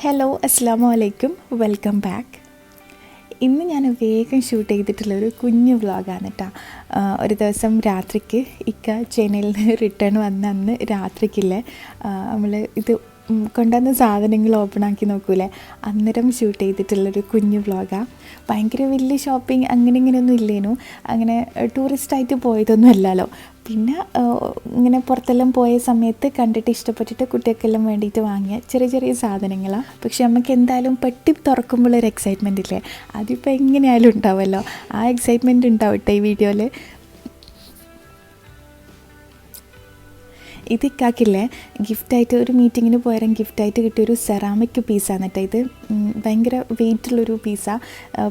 Hello അസ്സാമു അലൈക്കും welcome back ഇന്ന് ഞാൻ വേഗം ഷൂട്ട് ചെയ്തിട്ടുള്ള ഒരു കുഞ്ഞു വ്ളോഗാണ് കേട്ടോ ഒരു ദിവസം രാത്രിക്ക് ഇക്ക ചെന്നൈയിൽ നിന്ന് റിട്ടേൺ വന്ന അന്ന് രാത്രിക്കില്ലേ നമ്മൾ ഇത് കൊണ്ടുവന്ന സാധനങ്ങൾ ഓപ്പൺ ആക്കി നോക്കൂലേ. അന്നേരം ഷൂട്ട് ചെയ്തിട്ടുള്ളൊരു കുഞ്ഞു വ്ളോഗാണ് ഭയങ്കര വലിയ ഷോപ്പിംഗ് അങ്ങനെ ഇങ്ങനെയൊന്നും ഇല്ലേനു. അങ്ങനെ ടൂറിസ്റ്റായിട്ട് പോയതൊന്നും അല്ലല്ലോ. പിന്നെ ഇങ്ങനെ പുറത്തെല്ലാം പോയ സമയത്ത് കണ്ടിട്ട് ഇഷ്ടപ്പെട്ടിട്ട് കുട്ടികൾക്കെല്ലാം വേണ്ടിയിട്ട് വാങ്ങിയ ചെറിയ ചെറിയ സാധനങ്ങളാണ് പക്ഷെ നമുക്ക് എന്തായാലും പെട്ടി തുറക്കുമ്പോൾ ഒരു എക്സൈറ്റ്മെന്റ് ഇല്ലേ? അതിപ്പോൾ എങ്ങനെയായാലും ഉണ്ടാവുമല്ലോ ആ എക്സൈറ്റ്മെന്റ് ഉണ്ടാവട്ടെ ഈ വീഡിയോയിൽ ഇത് ഇക്കാക്കില്ലേ? ഗിഫ്റ്റായിട്ട് ഒരു മീറ്റിങ്ങിന് പോയാലും ഗിഫ്റ്റായിട്ട് കിട്ടിയൊരു സെറാമിക് പീസാണ് കേട്ടോ ഇത്. ഭയങ്കര വെയിറ്റുള്ളൊരു പീസാണ്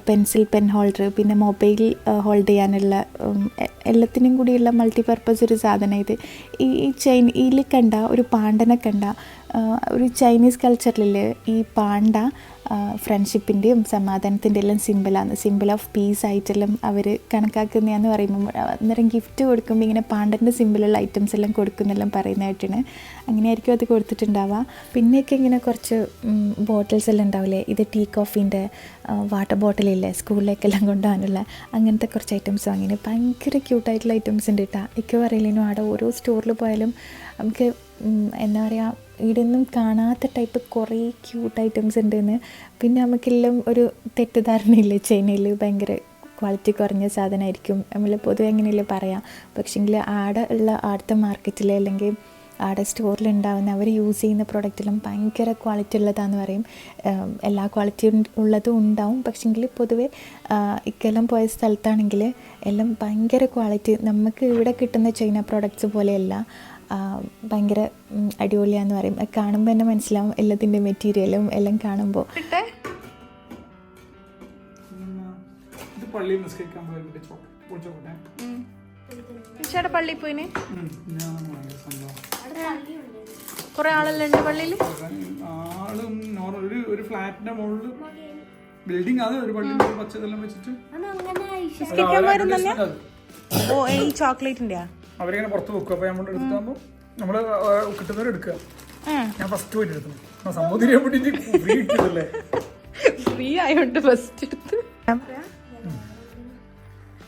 പെൻസിൽ പെൻ ഹോൾഡർ പിന്നെ മൊബൈൽ ഹോൾഡ് ചെയ്യാനുള്ള എല്ലാത്തിനും കൂടിയുള്ള മൾട്ടിപർപ്പസ് ഒരു സാധനം ഇത്. ഈ ചെയിൻ ഇതിൽ കണ്ട ഒരു പാണ്ടനെ കണ്ട ഒരു ചൈനീസ് കൾച്ചറിൽ ഈ പാണ്ട ഫ്രണ്ട്ഷിപ്പിന്റെയും സമാധാനത്തിന്റെ എല്ലാം സിമ്പിളാണ് സിമ്പിൾ ഓഫ് പീസ് ആയിട്ടെല്ലാം അവർ കണക്കാക്കുന്നതെന്ന് പറയുമ്പോൾ അന്നേരം ഗിഫ്റ്റ് കൊടുക്കുമ്പോൾ ഇങ്ങനെ പാണ്ടന്റെ സിമ്പിളുള്ള ഐറ്റംസ് എല്ലാം കൊടുക്കുന്നെല്ലാം പറയുന്നതായിട്ടാണ് അങ്ങനെയായിരിക്കും അത് കൊടുത്തിട്ടുണ്ടാവുക. പിന്നെയൊക്കെ ഇങ്ങനെ കുറച്ച് ബോട്ടിൽസ് എല്ലാം ഉണ്ടാവില്ലേ? ഇത് ടീ കോഫീന്റെ വാട്ടർ ബോട്ടിലില്ലേ സ്കൂളിലേക്കെല്ലാം കൊണ്ടുപോകാനുള്ള അങ്ങനത്തെ കുറച്ച് ഐറ്റംസ് വാങ്ങിന്. ഭയങ്കര ക്യൂട്ടായിട്ടുള്ള ഐറ്റംസ് ഉണ്ട് കേട്ടോ എനിക്ക് പറയില്ലേനും അവിടെ ഓരോ സ്റ്റോറിൽ പോയാലും നമുക്ക് എന്താ പറയുക ഇവിടെയൊന്നും കാണാത്ത ടൈപ്പ് കുറേ ക്യൂട്ട് ഐറ്റംസ് ഉണ്ടെന്ന്. പിന്നെ നമുക്കെല്ലാം ഒരു തെറ്റിദ്ധാരണയില്ലേ? ചൈനയിൽ ഭയങ്കര ക്വാളിറ്റി കുറഞ്ഞ സാധനമായിരിക്കും. നമ്മൾ പൊതുവെ അങ്ങനെയല്ലേ പറയാം. പക്ഷേങ്കിൽ ആടെ ഉള്ള ആടത്തെ മാർക്കറ്റിൽ അല്ലെങ്കിൽ ആടെ സ്റ്റോറിൽ ഉണ്ടാവുന്ന അവർ യൂസ് ചെയ്യുന്ന പ്രൊഡക്റ്റിലും ഭയങ്കര ക്വാളിറ്റി ഉള്ളതാന്ന് പറയും. എല്ലാ ക്വാളിറ്റി ഉള്ളതും ഉണ്ടാവും. പക്ഷേങ്കിൽ പൊതുവേ ഇക്കെല്ലാം പോയ സ്ഥലത്താണെങ്കിൽ എല്ലാം ഭയങ്കര ക്വാളിറ്റി നമുക്ക് ഇവിടെ കിട്ടുന്ന ചൈന പ്രോഡക്റ്റ്സ് പോലെയല്ല. ഭയങ്കര അടിപൊളിയാന്ന് പറയും. കാണുമ്പോൾ തന്നെ മനസ്സിലാവും എല്ലാത്തിന്റെ മെറ്റീരിയലും എല്ലാം കാണുമ്പോൾ പള്ളിയിൽ നിസ്കരിക്കാൻ പോയിട്ട് ചോക്കോട്ടെ ചേട്ടാ പള്ളിയിൽ പോയിന്? ഞാൻ ഭയങ്കര സംഭവം. കുറെ ആളെല്ലാം ഉണ്ട് പള്ളിയിൽ ആളും നോർമൽ ഒരു ഒരു ഫ്ലാറ്റിന്റെ മുകളിൽ ബിൽഡിംഗ് അത് ഒരു പള്ളിയിൽ ഒരു പച്ച ഇതെല്ലാം വെച്ചിട്ട്. ഓ ഈ ചോക്ലേറ്റിന്റെ അവരിങ്ങനെ പുറത്ത് വെക്കും. അപ്പൊ നമ്മൾ എടുത്താകുമ്പോൾ നമ്മൾ കിട്ടുന്നവരെ എടുക്കുക. ഞാൻ ഫസ്റ്റ് പോയിട്ട് എടുത്തു. സമൂഹത്തിൽ വേണ്ടി ഫ്രീ കിട്ടിയതല്ലേ? ഫ്രീ ആയോണ്ട് ഫസ്റ്റ് എടുത്ത്.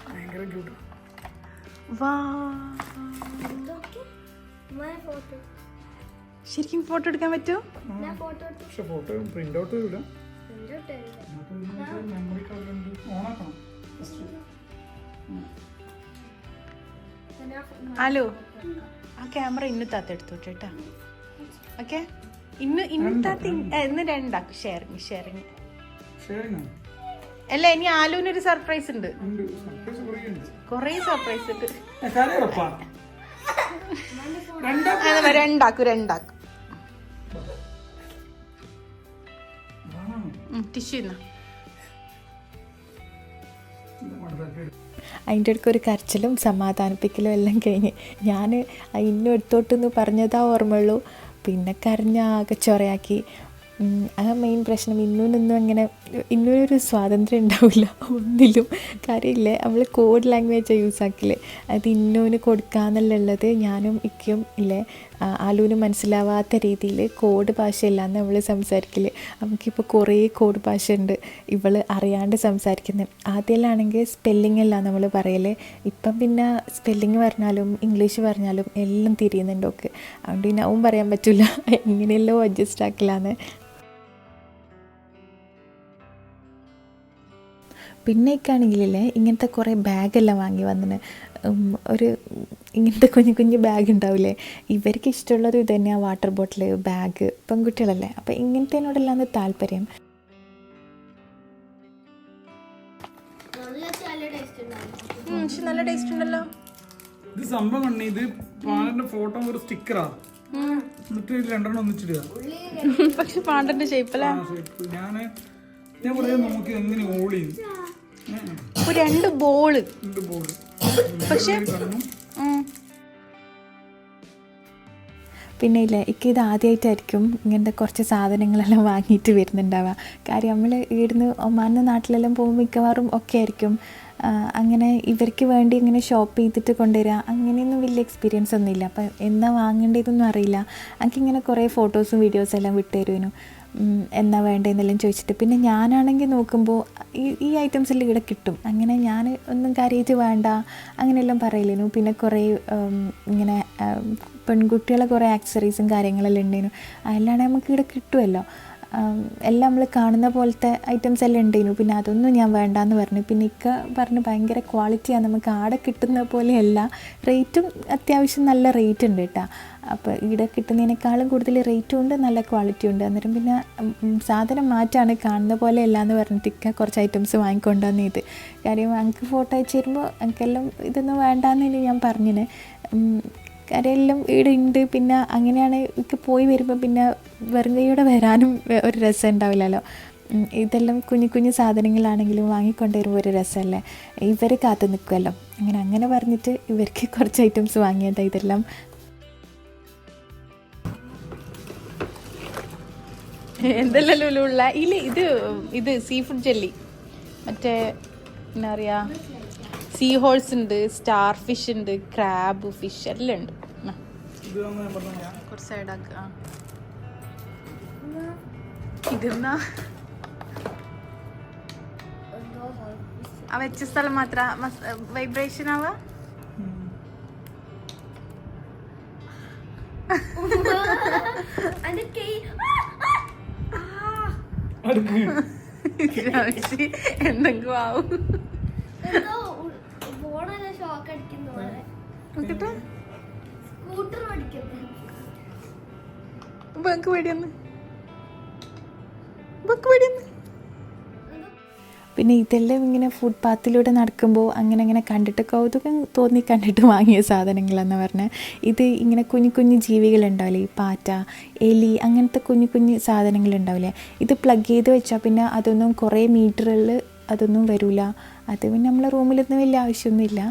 ഭയങ്കര ക്യൂട്ട് ശരിക്കും ഫോട്ടോ എടുക്കാൻ പറ്റുമോ? പക്ഷെ ഫോട്ടോ പ്രിന്റ് ഔട്ട് വരില്ല ഓണാക്കണം. ഹലോ ആ ക്യാമറ ഇന്ന് താത്ത എടുത്തോട്ടെ കേട്ടോ. ഓക്കെ ഇന്ന് ഇന്ന് താത്ത ഇന്ന് രണ്ടാക്കും ഷെയറിങ് ഷെയറിങ് അല്ല ഇനി ആലുവിനൊരു സർപ്രൈസ് ഉണ്ട്. ഉണ്ട്. സർപ്രൈസ് ഉണ്ട്. കൊറേ സർപ്രൈസ് ഉണ്ട്. രണ്ടാക്കും രണ്ടാക്കും ടിഷ്യൂ എന്നാ അതിന്റെ ഇടയ്ക്ക് ഒരു കരച്ചിലും സമാധാനിപ്പിക്കലും എല്ലാം കഴിഞ്ഞ് ഞാൻ ഇന്നും എടുത്തോട്ടെന്ന് പറഞ്ഞതാ ഓർമ്മയുള്ളൂ. പിന്നെ കരഞ്ഞ ആകെ ചൊറയാക്കി. ആ മെയിൻ പ്രശ്നം ഇന്നൂനൊന്നും അങ്ങനെ ഇന്നൊരു സ്വാതന്ത്ര്യം ഉണ്ടാവില്ല. ഒന്നിലും കാര്യമില്ലേ. നമ്മൾ കോഡ് ലാംഗ്വേജ് യൂസ് ആക്കില്ലേ? അത് ഇന്നൂന് കൊടുക്കാന്നുള്ളത് ഞാനും ഇക്കും ഇല്ലേ? ആലൂന് മനസ്സിലാവാത്ത രീതിയിൽ കോഡ് ഭാഷയില്ലാന്ന് നമ്മൾ സംസാരിക്കില്ലേ നമുക്കിപ്പോൾ കുറേ കോഡ് ഭാഷ ഉണ്ട് ഇവൾ അറിയാണ്ട് സംസാരിക്കുന്നത് ആദ്യമെല്ലാമാണെങ്കിൽ സ്പെല്ലിംഗ് അല്ല നമ്മൾ പറയൽ. ഇപ്പം പിന്നെ സ്പെല്ലിങ് പറഞ്ഞാലും ഇംഗ്ലീഷ് പറഞ്ഞാലും എല്ലാം തിരിയുന്നുണ്ട് ഒക്കെ അതുകൊണ്ട് പിന്നെ അവൻ പറയാൻ പറ്റില്ല എങ്ങനെയല്ലോ അഡ്ജസ്റ്റ് ആക്കില്ലാന്ന് പിന്നേക്കാണെങ്കിലേ ഇങ്ങനത്തെ കുറേ ബാഗെല്ലാം വാങ്ങി വന്നിന്. ഒരു ഇങ്ങനത്തെ കുഞ്ഞു കുഞ്ഞു ബാഗ് ഉണ്ടാവില്ലേ ഇവർക്ക് ഇഷ്ടമുള്ളത് ഇത് തന്നെയാണ് വാട്ടർ ബോട്ടിൽ ബാഗ് പെൺകുട്ടികളല്ലേ? അപ്പോൾ ഇങ്ങനത്തേനോടെല്ലാം താല്പര്യം? പക്ഷെ നല്ല ടേസ്റ്റ് ഉണ്ടല്ലോ. ഇത് സംഭവം ഇത് പാലിന്റെ ഫോട്ടോ ഒരു സ്റ്റിക്കറാ എന്നിട്ട് രണ്ടെണ്ണം ഒന്നിച്ചിടുക. പക്ഷെ പാണ്ടന്റെ ഷേപ്പല്ല. ഞാൻ കുറേ നമുക്ക് എങ്ങനെ രണ്ട് ബോൾ പക്ഷെ പിന്നെ ഇല്ല ഇക്ക് ഇത് ആദ്യമായിട്ടായിരിക്കും ഇങ്ങനത്തെ കുറച്ച് സാധനങ്ങളെല്ലാം വാങ്ങിയിട്ട് വരുന്നുണ്ടാവുക. കാര്യം നമ്മൾ ഇവിടുന്ന് ഒമാന്റെ നാട്ടിലെല്ലാം പോകുമ്പോൾ മിക്കവാറും ഒക്കെ ആയിരിക്കും. അങ്ങനെ ഇവർക്ക് വേണ്ടി ഇങ്ങനെ ഷോപ്പ് ചെയ്തിട്ട് കൊണ്ടുവരിക അങ്ങനെയൊന്നും വലിയ എക്സ്പീരിയൻസ് ഒന്നുമില്ല. അപ്പം എന്താ വാങ്ങേണ്ടതെന്നൊന്നും അറിയില്ല. എനിക്കിങ്ങനെ കുറേ ഫോട്ടോസും വീഡിയോസും എല്ലാം വിട്ടുതരുന്നു ഉം, എന്നാ വേണ്ടതെന്നെല്ലാം ചോദിച്ചിട്ട്. പിന്നെ ഞാനാണെങ്കിൽ നോക്കുമ്പോൾ ഈ ഈ ഐറ്റംസ് എല്ലാം ഇവിടെ കിട്ടും. അങ്ങനെ ഞാൻ ഒന്നും കാര്യമായിട്ട് വേണ്ട. അങ്ങനെയെല്ലാം പറയില്ലേനു പിന്നെ കുറേ ഇങ്ങനെ പെൺകുട്ടികളെ കുറേ ആക്സറീസും കാര്യങ്ങളെല്ലാം ഉണ്ടേനു. അതെല്ലാം നമുക്ക് ഇവിടെ കിട്ടുമല്ലോ എല്ലാം നമ്മൾ കാണുന്ന പോലത്തെ ഐറ്റംസ് എല്ലാം ഉണ്ടായിരുന്നു പിന്നെ അതൊന്നും ഞാൻ വേണ്ടാന്ന് പറഞ്ഞു. പിന്നെ ഇക്ക പറഞ്ഞ് ഭയങ്കര ക്വാളിറ്റിയാണ് നമുക്ക് ആടെ കിട്ടുന്ന പോലെയല്ല. റേറ്റും അത്യാവശ്യം നല്ല റേറ്റ് ഉണ്ട് കേട്ടോ അപ്പോൾ ഇവിടെ കിട്ടുന്നതിനേക്കാളും കൂടുതൽ റേറ്റും ഉണ്ട് നല്ല ക്വാളിറ്റി ഉണ്ട്. അന്നേരം പിന്നെ സാധനം മാറ്റാണ് കാണുന്ന പോലെ അല്ല എന്ന് പറഞ്ഞിട്ട് ഇക്ക കുറച്ച് ഐറ്റംസ് വാങ്ങിക്കൊണ്ടുവന്ന് ഇത്. കാര്യം എനിക്ക് ഫോട്ടോ അയച്ചു തരുമ്പോൾ എനിക്കെല്ലാം ഇതൊന്നും വേണ്ടാന്ന് ഞാൻ പറഞ്ഞിന്. കാര്യം എല്ലാം ഉണ്ട് പിന്നെ അങ്ങനെയാണ് എനിക്ക് പോയി വരുമ്പോൾ പിന്നെ വെറും കൈയോടെ വരാനും ഒരു രസം ഉണ്ടാവില്ലല്ലോ. ഇതെല്ലാം കുഞ്ഞു കുഞ്ഞു സാധനങ്ങളാണെങ്കിലും വാങ്ങിക്കൊണ്ട് വരുമ്പോൾ ഒരു രസമല്ലേ ഇവർ കാത്തു നിൽക്കുമല്ലോ അങ്ങനെ അങ്ങനെ പറഞ്ഞിട്ട് ഇവർക്ക് കുറച്ച് ഐറ്റംസ് വാങ്ങിയതാ ഇതെല്ലാം. എന്തെല്ലാം ലുലുള്ള ഇല്ല ഇത് ഇത് സീ ഫുഡ് ജെല്ലി മറ്റേ എന്നാ പറയാ? സീ ഹോൾസ് ഉണ്ട് സ്റ്റാർ ഫിഷ് ഉണ്ട് ക്രാബ് ഫിഷ് എല്ലാം ഉണ്ട്. കുറച്ച് ഇതെന്നാ? ആ വെച്ച സ്ഥലം മാത്ര വൈബ്രേഷൻ ആവാ? എന്തെങ്കിലും ആവും. നോക്കട്ടെ സ്കൂട്ടർ ഓടിക്കുന്നത് ബക്ക് പേടിയൊന്ന്? ബക്ക് പേടിയൊന്ന്? പിന്നെ ഇതെല്ലാം ഇങ്ങനെ ഫുട്പാത്തിലൂടെ നടക്കുമ്പോൾ അങ്ങനെ അങ്ങനെ കണ്ടിട്ട് കൗതുകം തോന്നി കണ്ടിട്ട് വാങ്ങിയ സാധനങ്ങളെന്ന് പറഞ്ഞാൽ ഇത് ഇങ്ങനെ കുഞ്ഞു കുഞ്ഞു ജീവികളുണ്ടാവില്ലേ? ഈ പാറ്റ എലി അങ്ങനത്തെ കുഞ്ഞു കുഞ്ഞു സാധനങ്ങളുണ്ടാവില്ലേ? ഇത് പ്ലഗ് ചെയ്ത് വെച്ചാൽ പിന്നെ അതൊന്നും കുറേ മീറ്ററുകളിൽ അതൊന്നും വരില്ല അത് പിന്നെ നമ്മളെ റൂമിലൊന്നും വലിയ ആവശ്യമൊന്നുമില്ല.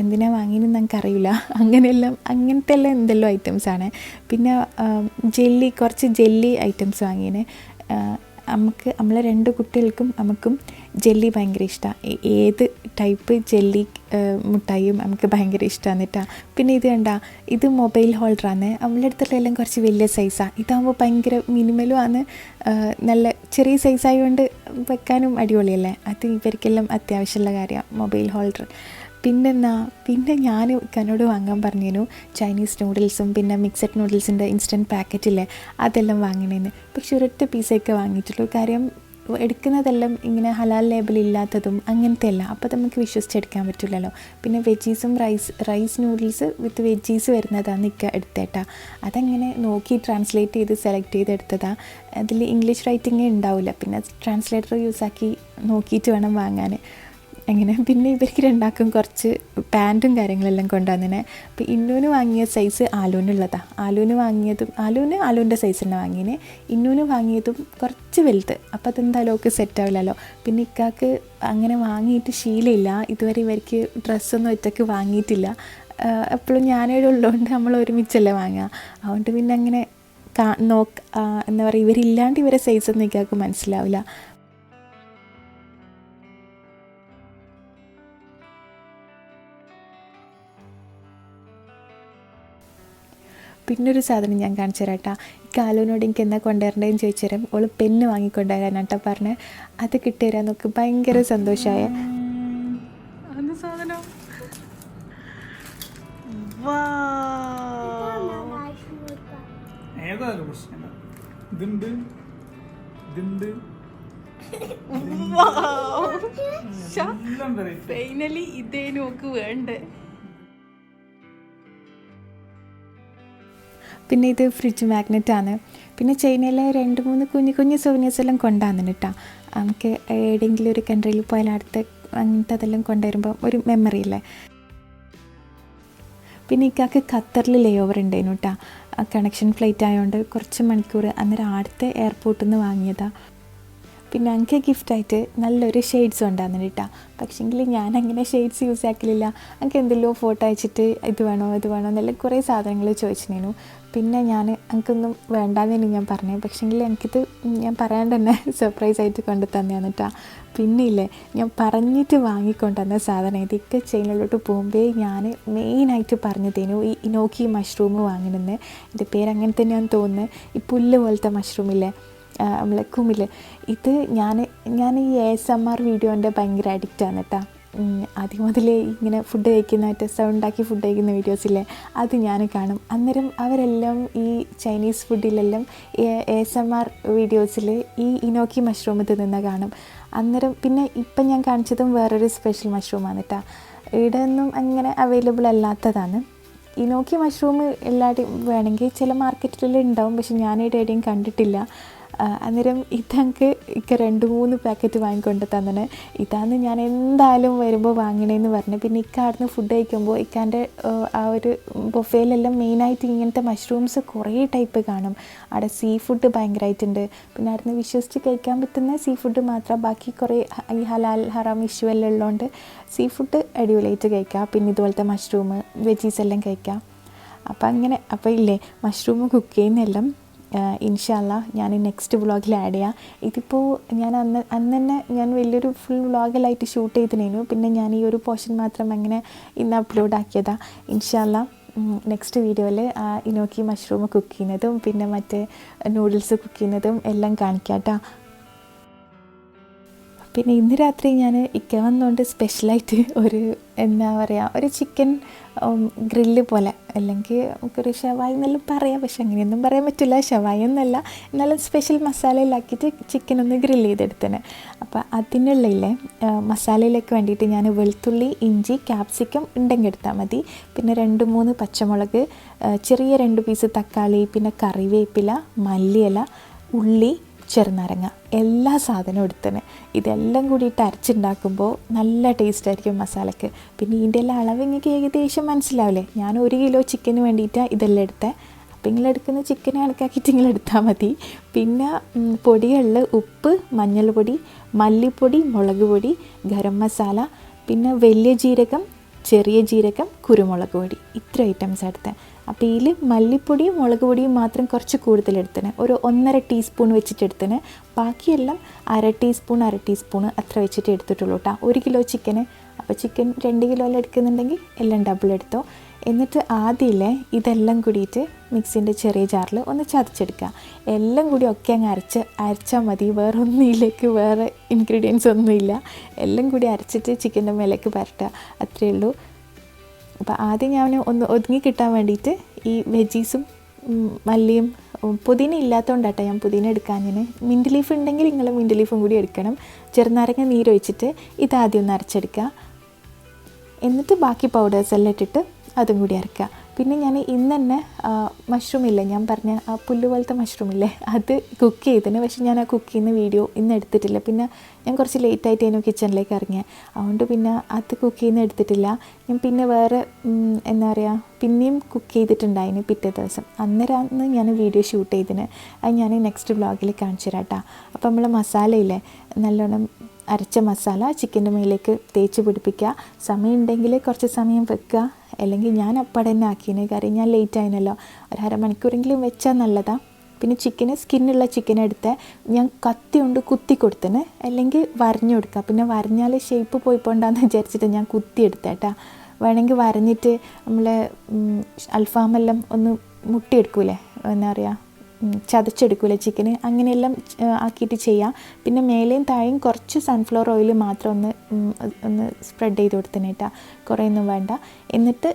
എന്തിനാ വാങ്ങിയെന്ന് നമുക്കറിയില്ല അങ്ങനെയെല്ലാം അങ്ങനത്തെ എല്ലാം എന്തെല്ലാം ഐറ്റംസാണ് പിന്നെ ജെല്ലി കുറച്ച് ജെല്ലി ഐറ്റംസ് വാങ്ങിയേനെ. നമുക്ക് നമ്മളെ രണ്ട് കുട്ടികൾക്കും നമുക്കും ജെല്ലി ഭയങ്കര ഇഷ്ടമാണ് ഏത് ടൈപ്പ് ജെല്ലി മുട്ടായും നമുക്ക് ഭയങ്കര ഇഷ്ടമാണ് കേട്ടോ. പിന്നെ ഇത് കണ്ട ഇത് മൊബൈൽ ഹോൾഡറാണ്. അവളുടെ അടുത്തുള്ളതെല്ലാം കുറച്ച് വലിയ സൈസാണ് ഇതാകുമ്പോൾ ഭയങ്കര മിനിമലും ആണ്. നല്ല ചെറിയ സൈസായതുകൊണ്ട് വെക്കാനും അടിപൊളിയല്ലേ? അത് ഇവർക്കെല്ലാം അത്യാവശ്യമുള്ള കാര്യമാണ് മൊബൈൽ ഹോൾഡർ. പിന്നെന്നാ പിന്നെ ഞാൻ കനോട് വാങ്ങാൻ പറഞ്ഞിരുന്നു. ചൈനീസ് നൂഡിൽസും പിന്നെ മിക്സഡ് നൂഡിൽസിന്റെ ഇൻസ്റ്റന്റ് പാക്കറ്റില്ലേ അതെല്ലാം വാങ്ങണേന്ന്. പക്ഷെ ഒരൊറ്റ പീസൊക്കെ വാങ്ങിയിട്ടുള്ളൂ. കാര്യം എടുക്കുന്നതെല്ലാം ഇങ്ങനെ ഹലാൽ ലേബൽ ഇല്ലാത്തതും അങ്ങനത്തെ അല്ല അപ്പോൾ നമുക്ക് വിശ്വസിച്ചെടുക്കാൻ പറ്റില്ലല്ലോ. പിന്നെ വെജീസും rice rice noodles with veggies വരുന്നതാണ് നിൽക്കുക എടുത്തേട്ടാ. അതങ്ങനെ നോക്കി ട്രാൻസ്ലേറ്റ് ചെയ്ത് സെലക്ട് ചെയ്തെടുത്തതാണ് അതിൽ ഇംഗ്ലീഷ് റൈറ്റിംഗേ ഉണ്ടാവില്ല പിന്നെ ട്രാൻസ്ലേറ്റർ യൂസാക്കി നോക്കിയിട്ട് വേണം വാങ്ങാൻ അങ്ങനെ പിന്നെ ഇവർക്ക് രണ്ടാക്കും കുറച്ച് പാന്റും കാര്യങ്ങളെല്ലാം കൊണ്ടുവന്നിനെ. അപ്പോൾ ഇന്നൂന് വാങ്ങിയ സൈസ് ആലൂനുള്ളതാണ് ആലൂന് വാങ്ങിയതും ആലൂന് ആലൂന്റെ സൈസ് തന്നെ വാങ്ങിയേ ഇന്നൂന് വാങ്ങിയതും കുറച്ച് വലുത്. അപ്പോൾ അതെന്തായാലും ഒക്കെ സെറ്റ് ആവില്ലല്ലോ? പിന്നെ ഇക്കാക്ക് അങ്ങനെ വാങ്ങിയിട്ട് ശീലമില്ല. ഇതുവരെ ഇവർക്ക് ഡ്രസ്സൊന്നും ഒറ്റയ്ക്ക് വാങ്ങിയിട്ടില്ല. എപ്പോഴും ഞാനിവിടെ ഉള്ളതുകൊണ്ട് നമ്മൾ ഒരുമിച്ചല്ലേ വാങ്ങുക അതുകൊണ്ട് പിന്നെ അങ്ങനെ കാ നോക്ക് എന്താ പറയുക ഇവരില്ലാണ്ട് ഇവരെ സൈസൊന്നും ഇക്കാക്ക് മനസ്സിലാവില്ല. പിന്നൊരു സാധനം ഞാൻ കാണിച്ചു തരാം കേട്ടോ ഈ കാലുവിനോട് എനിക്ക് എന്നാ കൊണ്ടുവരേണ്ടതെന്ന് ചോദിച്ചു തരാം. ഓൾ പെണ്ണ് വാങ്ങിക്കൊണ്ടുവരാനാട്ടോ പറഞ്ഞ്. അത് കിട്ടിയരാൻ നോക്ക്. ഭയങ്കര സന്തോഷമായ അന്ന് സാധനം? ഏതായാലും പ്രശ്നമില്ല ഇതുണ്ട്. ഇതുണ്ട്. ഫൈനലി ഇതേ നോക്ക് വേണ്ടേ. പിന്നെ ഇത് ഫ്രിഡ്ജ് മാഗ്നറ്റ് ആണ്. പിന്നെ ചൈനയിലെ രണ്ട് മൂന്ന് കുഞ്ഞു കുഞ്ഞു സോനിയസ് എല്ലാം കൊണ്ടാന്ന് കേട്ടോ നമുക്ക് ഏതെങ്കിലും ഒരു കൺട്രിയിൽ പോയാൽ അടുത്ത് അങ്ങനത്തെ അതെല്ലാം കൊണ്ടുവരുമ്പോൾ ഒരു മെമ്മറി അല്ലേ? പിന്നെ ഇക്കാക്ക് ഖത്തറിൽ ലേ ഓവർ ഉണ്ടായിരുന്നു കേട്ടോ കണക്ഷൻ ഫ്ലൈറ്റ് ആയതുകൊണ്ട് കുറച്ച് മണിക്കൂർ അന്നേരം അടുത്ത എയർപോർട്ടിൽ നിന്ന് വാങ്ങിയതാണ് പിന്നെ എനിക്ക് ഗിഫ്റ്റായിട്ട് നല്ലൊരു ഷെയ്ഡ്സ് ഉണ്ടായിരുന്നു കേട്ടോ. പക്ഷേങ്കിൽ ഞാൻ അങ്ങനെ ഷെയ്ഡ്സ് യൂസ് ആക്കലില്ല. എനിക്ക് എന്തെല്ലോ ഫോട്ടോ അയച്ചിട്ട് ഇത് വേണോ ഇത് വേണോ എന്നെല്ലാം കുറേ സാധനങ്ങൾ ചോദിച്ചിരുന്നു പിന്നെ ഞാൻ എനിക്കൊന്നും വേണ്ടാന്ന് ഞാൻ പറഞ്ഞു. പക്ഷേങ്കിൽ എനിക്കിത് ഞാൻ പറയാണ്ട് തന്നെ സർപ്രൈസ് ആയിട്ട് കൊണ്ടു തന്നെയാണ് കേട്ടോ. പിന്നെ ഇല്ലേ ഞാൻ പറഞ്ഞിട്ട് വാങ്ങിക്കൊണ്ടുവന്ന സാധനം ഇതൊക്കെ ചൈനയിലോട്ട് പോകുമ്പോൾ ഞാൻ മെയിനായിട്ട് പറഞ്ഞതേനു ഈ ഇനോക്കി മഷ്റൂം വാങ്ങണമെന്ന് എന്റെ പേര് അങ്ങനെ തന്നെയാണ് തോന്നുന്നത് ഈ പുല്ല് പോലത്തെ മഷ്റൂമില്ലേ നമ്മളെ കുമിൽ ഇത് ഞാൻ ഞാൻ ഈ എ എസ് എം ആർ വീഡിയോന്റെ ഭയങ്കര അഡിക്റ്റാണ് കേട്ടോ ആദ്യം മുതലേ ഇങ്ങനെ ഫുഡ് കഴിക്കുന്നതായിട്ട് സൗണ്ടാക്കി ഫുഡ് കഴിക്കുന്ന വീഡിയോസില്ലേ അത് ഞാൻ കാണും. അന്നേരം അവരെല്ലാം ഈ ചൈനീസ് ഫുഡിലെല്ലാം എ എസ് എം ആർ വീഡിയോസിൽ ഈ ഇനോക്കി മഷ്റൂം ഇത് തിന്നുന്ന കാണും. അന്നേരം പിന്നെ ഇപ്പം ഞാൻ കാണിച്ചതും വേറൊരു സ്പെഷ്യൽ മഷ്റൂമാണ് കേട്ടോ ഇവിടെ ഒന്നും അങ്ങനെ അവൈലബിൾ അല്ലാത്തതാണ്. ഇനോക്കി മഷ്റൂം എല്ലാവരുടെയും വേണമെങ്കിൽ ചില മാർക്കറ്റിലെല്ലാം ഉണ്ടാവും പക്ഷെ ഞാനിവിടെ എവിടെയും കണ്ടിട്ടില്ല. അന്നേരം ഇതങ്ങ് ഇക്ക രണ്ട് മൂന്ന് പാക്കറ്റ് വാങ്ങിക്കൊണ്ട് തന്നെ ഇതാന്ന് ഞാൻ എന്തായാലും വരുമ്പോൾ വാങ്ങണേന്ന് പറഞ്ഞു. പിന്നെ ഇക്ക അവിടുന്ന് ഫുഡ് കഴിക്കുമ്പോൾ ഇക്കാന്റെ ആ ഒരു ബൊഫേലെല്ലാം മെയിനായിട്ട് ഇങ്ങനത്തെ മഷ്റൂംസ് കുറേ ടൈപ്പ് കാണും. അവിടെ സീ ഫുഡ് ഭയങ്കരമായിട്ടുണ്ട് പിന്നെ അവിടുന്ന് വിശ്വസിച്ച് കഴിക്കാൻ പറ്റുന്ന സീ ഫുഡ് മാത്രം. ബാക്കി കുറേ ഈ ഹലാൽ ഹറാം ഇഷ്യൂ എല്ലാം ഉള്ളതുകൊണ്ട് സീ ഫുഡ് അടിപൊളിയായിട്ട് കഴിക്കാം. പിന്നെ ഇതുപോലത്തെ മഷ്റൂം വെജീസ് എല്ലാം കഴിക്കാം. അപ്പം അങ്ങനെ അപ്പോൾ ഇല്ലേ മഷ്റൂം കുക്ക് ചെയ്യുന്നെല്ലാം ഇൻഷാല്ല ഞാൻ നെക്സ്റ്റ് വ്ളോഗിൽ ആഡ് ചെയ്യാം. ഇതിപ്പോൾ ഞാൻ അന്ന് അന്ന് തന്നെ ഞാൻ വലിയൊരു ഫുൾ വ്ളോഗിലായിട്ട് ഷൂട്ട് ചെയ്തിനു പിന്നെ ഞാൻ ഈ ഒരു പോർഷൻ മാത്രം അങ്ങനെ ഇന്ന് അപ്ലോഡ് ആക്കിയതാ. ഇൻഷാല്ല നെക്സ്റ്റ് വീഡിയോയിൽ ഇനോക്കി മഷ്റൂം കുക്ക് ചെയ്യുന്നതും പിന്നെ മറ്റേ നൂഡിൽസ് കുക്ക് ചെയ്യുന്നതും എല്ലാം കാണിക്കാം കേട്ടോ പിന്നെ ഇന്ന് രാത്രി ഞാൻ ഇക്ക വന്നുകൊണ്ട് സ്പെഷ്യലായിട്ട് ഒരു എന്താ പറയുക ഒരു ചിക്കൻ ഗ്രില്ല് പോലെ. അല്ലെങ്കിൽ നമുക്കൊരു ഷവായി എന്നെല്ലാം പറയാം പക്ഷെ അങ്ങനെയൊന്നും പറയാൻ പറ്റില്ല. ഷവായി എന്നല്ല എന്നാലും സ്പെഷ്യൽ മസാലയിലാക്കിയിട്ട് ചിക്കൻ ഒന്ന് ഗ്രില്ല് ചെയ്തെടുത്തേനെ അപ്പോൾ അതിനുള്ളിലെ മസാലയിലേക്ക് വേണ്ടിയിട്ട് ഞാൻ വെളുത്തുള്ളി ഇഞ്ചി ക്യാപ്സിക്കം ഉണ്ടെങ്കിൽ എടുത്താൽ മതി. പിന്നെ രണ്ട് മൂന്ന് പച്ചമുളക് ചെറിയ രണ്ട് പീസ് തക്കാളി പിന്നെ കറിവേപ്പില മല്ലിയില ഉള്ളി ചെറുനാരങ്ങ എല്ലാ സാധനവും എടുത്തന്നെ ഇതെല്ലാം കൂടിയിട്ട് അരച്ചുണ്ടാക്കുമ്പോൾ നല്ല ടേസ്റ്റ് ആയിരിക്കും മസാലയ്ക്ക് പിന്നെ ഇതിന്റെ എല്ലാം അളവ് നിങ്ങൾക്ക് ഏകദേശം മനസ്സിലാവില്ലേ? ഞാൻ ഒരു കിലോ ചിക്കന് വേണ്ടിയിട്ടാണ് ഇതെല്ലാം എടുത്തത് അപ്പം ഇങ്ങളെടുക്കുന്ന ചിക്കൻ കണക്കാക്കിയിട്ട് നിങ്ങൾ എടുത്താൽ മതി. പിന്നെ പൊടികളിൽ ഉപ്പ് മഞ്ഞൾപ്പൊടി മല്ലിപ്പൊടി മുളക് പൊടി ഗരം മസാല പിന്നെ വലിയ ജീരകം ചെറിയ ജീരകം കുരുമുളക് പൊടി. ഇത്ര ഐറ്റംസ് എടുത്തത് അപ്പോൾ ഇതിൽ മല്ലിപ്പൊടിയും മുളക് പൊടിയും മാത്രം കുറച്ച് കൂടുതൽ എടുത്തന് ഒരു ഒന്നര ടീസ്പൂൺ വെച്ചിട്ട് എടുത്തിന് ബാക്കിയെല്ലാം അര ടീസ്പൂൺ അര ടീസ്പൂൺ അത്ര വെച്ചിട്ട് എടുത്തിട്ടുള്ളൂ കേട്ടോ ഒരു കിലോ ചിക്കന്. അപ്പോൾ ചിക്കൻ രണ്ട് കിലോ എല്ലാം എടുക്കുന്നുണ്ടെങ്കിൽ എല്ലാം ഡബിൾ എടുത്തോ. എന്നിട്ട് ആദ്യമേ ഇതെല്ലാം കൂടിയിട്ട് മിക്സിന്റെ ചെറിയ ജാറിൽ ഒന്ന് ചതച്ചെടുക്കുക. എല്ലാം കൂടി ഒക്കെ അങ്ങ് അരച്ച് അരച്ചാൽ മതി. വേറെ ഒന്നിലേക്ക് വേറെ ഇൻഗ്രീഡിയൻസ് ഒന്നുമില്ല. എല്ലാം കൂടി അരച്ചിട്ട് ചിക്കന്റെ മേലേക്ക് പരട്ടുക. അത്രയേ ഉള്ളൂ. അപ്പോൾ ആദ്യം ഞാൻ ഒന്ന് ഒതുങ്ങി കിട്ടാൻ വേണ്ടിയിട്ട് ഈ വെജീസും മല്ലിയും പുതിന ഇല്ലാത്തതുകൊണ്ടാട്ടോ ഞാൻ പുതിന എടുക്കാഞ്ഞിന്. മിന്റ് ലീഫ് ഉണ്ടെങ്കിൽ നിങ്ങൾ മിന്റ് ലീഫും കൂടി എടുക്കണം. ചെറുനാരങ്ങ നീരൊഴിച്ചിട്ട് ഇതാദ്യം ഒന്ന് അരച്ചെടുക്കുക എന്നിട്ട് ബാക്കി പൗഡേഴ്സ് എല്ലാം ഇട്ടിട്ട് അതും കൂടി അരക്കുക പിന്നെ ഞാൻ ഇന്ന് തന്നെ മഷ്റൂം ഇല്ലേ? ഞാൻ പറഞ്ഞ ആ പുല്ല് പോലത്തെ മഷ്റൂം ഇല്ലേ? അത് കുക്ക് ചെയ്തിന്. പക്ഷേ ഞാൻ ആ കുക്ക് ചെയ്യുന്ന വീഡിയോ ഇന്ന് എടുത്തിട്ടില്ല. പിന്നെ ഞാൻ കുറച്ച് ലേറ്റ് ആയിട്ട് അതിന് കിച്ചണിലേക്ക് ഇറങ്ങിയത് അതുകൊണ്ട് പിന്നെ അത് കുക്ക് ചെയ്യുന്ന എടുത്തിട്ടില്ല. ഞാൻ പിന്നെ വേറെ എന്താ പറയുക പിന്നെയും കുക്ക് ചെയ്തിട്ടുണ്ടായിന് പിറ്റേ ദിവസം. അന്നേരമാണ് ഞാൻ വീഡിയോ ഷൂട്ട് ചെയ്തിന്. അത് ഞാൻ നെക്സ്റ്റ് വ്ളോഗിൽ കാണിച്ചു തരാം കേട്ടോ അപ്പോൾ നമ്മൾ മസാലയില്ലേ നല്ലോണം അരച്ച മസാല ചിക്കന്റെ മേലേക്ക് തേച്ച് പിടിപ്പിക്കുക. സമയം ഉണ്ടെങ്കിൽ കുറച്ച് സമയം വെക്കുക. അല്ലെങ്കിൽ ഞാൻ അപ്പടന്നെ തന്നെ കാര്യം ഞാൻ ലേറ്റ് ആയിനല്ലോ. ഒരു അരമണിക്കൂറെങ്കിലും വെച്ചാൽ നല്ലതാണ് പിന്നെ ചിക്കന് സ്കിന്നുള്ള ചിക്കൻ എടുത്ത് ഞാൻ കത്തി കൊണ്ട് കുത്തി കൊടുത്തിന്. അല്ലെങ്കിൽ വരഞ്ഞു കൊടുക്കുക പിന്നെ വരഞ്ഞാൽ ഷേപ്പ് പോയിപ്പോണ്ടാന്ന് വിചാരിച്ചിട്ട് ഞാൻ കുത്തി എടുത്തേട്ടാ. വേണമെങ്കിൽ വരഞ്ഞിട്ട് നമ്മൾ അൽഫാമെല്ലാം ഒന്ന് മുട്ടിയെടുക്കൂലേ? എന്താ പറയുക ഉം, ചതച്ചെടുക്കൂലേ ചിക്കന്? അങ്ങനെയെല്ലാം ആക്കിയിട്ട് ചെയ്യാം. പിന്നെ മേലെയും താഴെയും കുറച്ച് സൺഫ്ലവർ ഓയിൽ മാത്രം ഒന്ന് ഒന്ന് സ്പ്രെഡ് ചെയ്ത് കൊടുത്തനേട്ടാ കുറേ ഒന്നും വേണ്ട. എന്നിട്ട്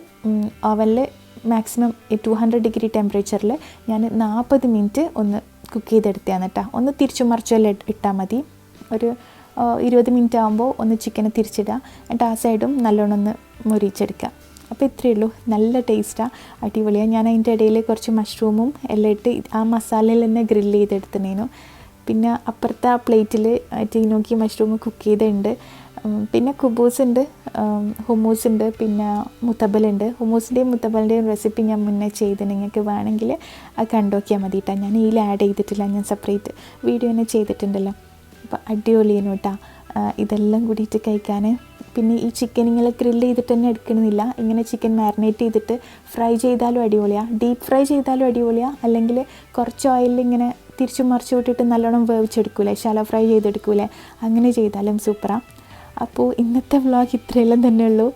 ഓവനിൽ മാക്സിമം ടു ഹൺഡ്രഡ് ഡിഗ്രി ടെമ്പറേച്ചറിൽ ഞാൻ നാൽപ്പത് മിനിറ്റ് ഒന്ന് കുക്ക് ചെയ്തെടുത്തതാണ് കേട്ടോ ഒന്ന് തിരിച്ചു മറിച്ചെല്ലാം ഇട്ടാൽ മതി. ഒരു ഇരുപത് മിനിറ്റ് ആകുമ്പോൾ ഒന്ന് ചിക്കനെ തിരിച്ചിടുക എന്നിട്ട് ആ സൈഡും നല്ലോണം ഒന്ന് മുരിച്ചെടുക്കുക അപ്പോൾ ഇത്രയേ ഉള്ളൂ. നല്ല ടേസ്റ്റാണ് അടിപൊളിയാണ് ഞാൻ അതിന്റെ ഇടയിൽ കുറച്ച് മഷ്റൂമും എല്ലാം ഇട്ട് ആ മസാലയിൽ തന്നെ ഗ്രില്ല് ചെയ്തെടുത്തനേനു. പിന്നെ അപ്പുറത്തെ ആ പ്ലേറ്റിൽ ടീനോക്കി മഷ്റൂം കുക്ക് ചെയ്തിട്ടുണ്ട് പിന്നെ കുബൂസ് ഉണ്ട്. ഹുമൂസ് ഉണ്ട്. പിന്നെ മുത്തബലുണ്ട് ഹുമൂസിന്റെയും മുത്തബലിന്റെയും റെസിപ്പി ഞാൻ മുന്നേ ചെയ്ത് നിങ്ങൾക്ക് വേണമെങ്കിൽ അത് കണ്ടോക്കിയാൽ മതി കേട്ടോ ഞാൻ ഇതിൽ ആഡ് ചെയ്തിട്ടില്ല. ഞാൻ സെപ്പറേറ്റ് വീഡിയോ തന്നെ ചെയ്തിട്ടുണ്ടല്ലോ. അപ്പോൾ അടിപൊളിയാണ് കേട്ടോ ഇതെല്ലാം കൂടിയിട്ട് കഴിക്കാൻ പിന്നെ ഈ ചിക്കൻ ഇങ്ങനെ ഗ്രില്ല് ചെയ്തിട്ട് തന്നെ എടുക്കണമെന്നില്ല ഇങ്ങനെ ചിക്കൻ മാരിനേറ്റ് ചെയ്തിട്ട് ഫ്രൈ ചെയ്താലും അടിപൊളിയാണ് ഡീപ്പ് ഫ്രൈ ചെയ്താലും അടിപൊളിയാണ് അല്ലെങ്കിൽ കുറച്ച് ഓയിലിൽ ഇങ്ങനെ തിരിച്ചു മറിച്ചു വിട്ടിട്ട് നല്ലോണം വേവിച്ചെടുക്കൂലേ? Shallow fry ചെയ്തെടുക്കൂലേ? അങ്ങനെ ചെയ്താലും സൂപ്പറാണ് അപ്പോൾ ഇന്നത്തെ വ്ളോഗ് ഇത്രയെല്ലാം തന്നെ ഉള്ളൂ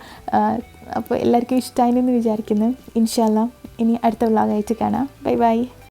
അപ്പോൾ എല്ലാവർക്കും ഇഷ്ടമായെന്ന് വിചാരിക്കുന്നു. ഇൻഷാല്ല ഇനി അടുത്ത വ്ളോഗായിട്ട് കാണാം. Bye bye